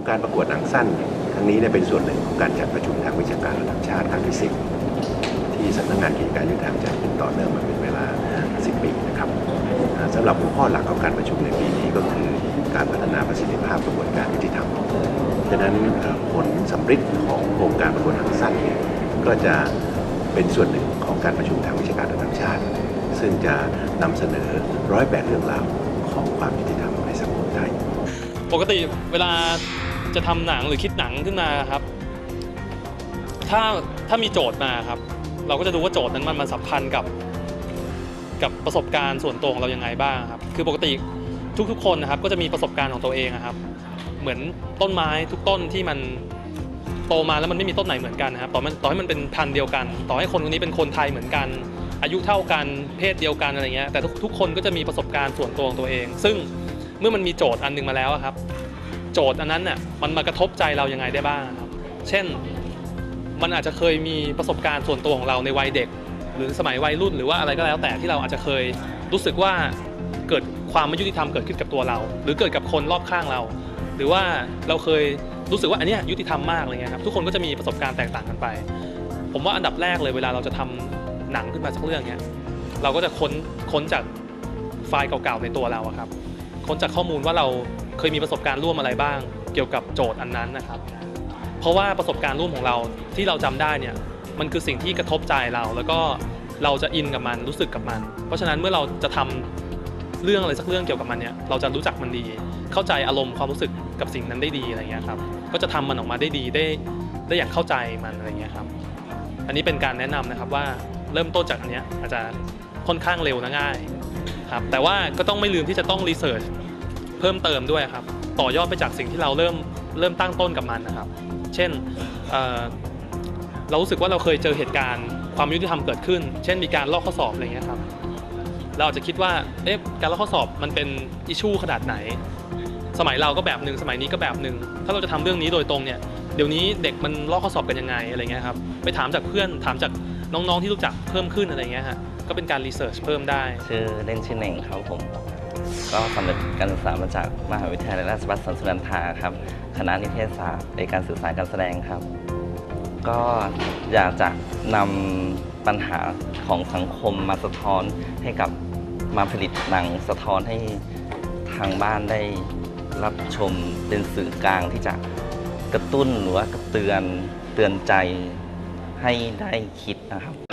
งการประกวดหนังสั้นครั้งนี้เนี่ยเป็นส่วนหนึ่งของการจัดประชุมทางวิชาการระดับชาติครั้งที่สิบที่สำนักงานกิจการยุติธรรมจัดขึ้นต่อเนื่องมาเป็นเวลา 10 ปีนะครับอ่าสำหรับหัวข้อหลักของการประชุมในปีนี้ก็คือการพัฒนาประสิทธิภาพกระบวนการยุติธรรมฉะนั้นผลสำฤทธิ์ของโครงการประกวดหนังสั้นเนี่ยก็จะเป็นส่วนหนึ่งของการประชุมทางวิชาการระดับชาติ ซึ่งจะนำเสนอร้อยแปดเรื่องราวของความยุติธรรมในสังคมไทยปกติเวลา จะทำหนังหรือคิดหนังขึ้นมาครับ ถ้าถ้ามีโจทย์มาครับ เราก็จะดูว่าโจทย์นั้นมันมันสัมพันธ์กับ กับประสบการณ์ส่วนตัวของเรายังไงบ้างครับ คือปกติทุกๆ คนนะครับ ก็จะมีประสบการณ์ของตัวเองอะครับ เหมือนต้นไม้ทุกต้นที่มันโตมาแล้วมันไม่มีต้นไหนเหมือนกันนะครับต่อมันต่อให้มันเป็นพันธุ์เดียวกัน ต่อให้คนคนนี้เป็นคนไทยเหมือนกัน อายุเท่ากันเพศเดียวกันอะไรเงี้ยแต่ทุกทุกคนก็จะมีประสบการณ์ส่วนตัวของตัวเอง ซึ่งเมื่อมันมีโจทย์อันหนึงมาแล้วครับ โจทย์อันนั้นน่ะมันมากระทบใจเรายังไงได้บ้างครับ เช่นมันอาจจะเคยมีประสบการณ์ส่วนตัวของเราในวัยเด็ก หรือสมัยวัยรุ่นหรือว่าอะไรก็แล้วแต่ที่เราอาจจะเคยรู้สึกว่าเกิดความไม่ยุติธรรมเกิดขึ้นกับตัวเรา หรือเกิดกับคนรอบข้างเรา หรือว่าเราเคยรู้สึกว่าอันนี้ยยุติธรรมมากอะไรเงี้ยครับทุกคนก็จะมีประสบการณ์แตกต่างกันไป ผมว่าอันดับแรกเลยเวลาเราจะทำหนังขึ้นมาสักเรื่องเนี้ยเราก็จะค้นค้นจากไฟล์เก่าๆในตัวเราอะครับค้นจากข้อมูลว่าเรา เคยมีประสบการณ์ร่วมอะไรบ้าง เกี่ยวกับโจทย์อันนั้นนะครับ เพราะว่าประสบการณ์ร่วมของเราที่เราจำได้เนี่ยมันคือสิ่งที่กระทบใจเรา แล้วก็เราจะอินกับมันรู้สึกกับมัน เพราะฉะนั้นเมื่อเราจะทำเรื่องอะไรสักเรื่องเกี่ยวกับมันเนี่ยเราจะรู้จักมันดี เข้าใจอารมณ์ความรู้สึกกับสิ่งนั้นได้ดีอะไรเงี้ยครับก็จะทำมันออกมาได้ดีได้ได้อย่างเข้าใจมันอะไรเงี้ยครับ อันนี้เป็นการแนะนำนะครับว่าเริ่มต้นจากอันเนี้ยอาจจะค่อนข้างเร็วนะง่ายครับแต่ว่าก็ต้องไม่ลืมที่จะต้องรีเสิร์ช เพิ่มเติมด้วยครับ ต่อยอดไปจากสิ่งที่เราเริ่มเริ่มตั้งต้นกับมันนะครับ เช่นเอ่อเรารู้สึกว่าเราเคยเจอเหตุการณ์ความยุติธรรมเกิดขึ้น เช่นมีการลอกข้อสอบอะไรเงี้ยครับเราอาจจะคิดว่าเอ๊ะการลอกข้อสอบมันเป็นอิชูขนาดไหน สมัยเราก็แบบหนึ่งสมัยนี้ก็แบบหนึ่งถ้าเราจะทำเรื่องนี้โดยตรงเนี่ยเดี๋ยวนี้เด็กมันลอกข้อสอบกันยังไงอะไรเงี้ยครับไปถามจากเพื่อนถามจากน้องๆที่รู้จักเพิ่มขึ้นอะไรเงี้ยฮะก็เป็นการรีเสิร์ชเพิ่มได้ชื่อเล่นชื่อเน่งครับผม ก็สำเร็จการศึกษามาจากมหาวิทยาลัยราชภัฏสวนสุนันทาครับ คณะนิเทศศาสตร์ในการสื่อสารการแสดงครับ ก็อยากจะนำปัญหาของสังคมมาสะท้อนให้กับมาผลิตหนังสะท้อนให้ทางบ้านได้รับชมเป็นสื่อกลางที่จะกระตุ้นหรือว่ากระเตือนเตือนใจให้ได้คิดนะครับ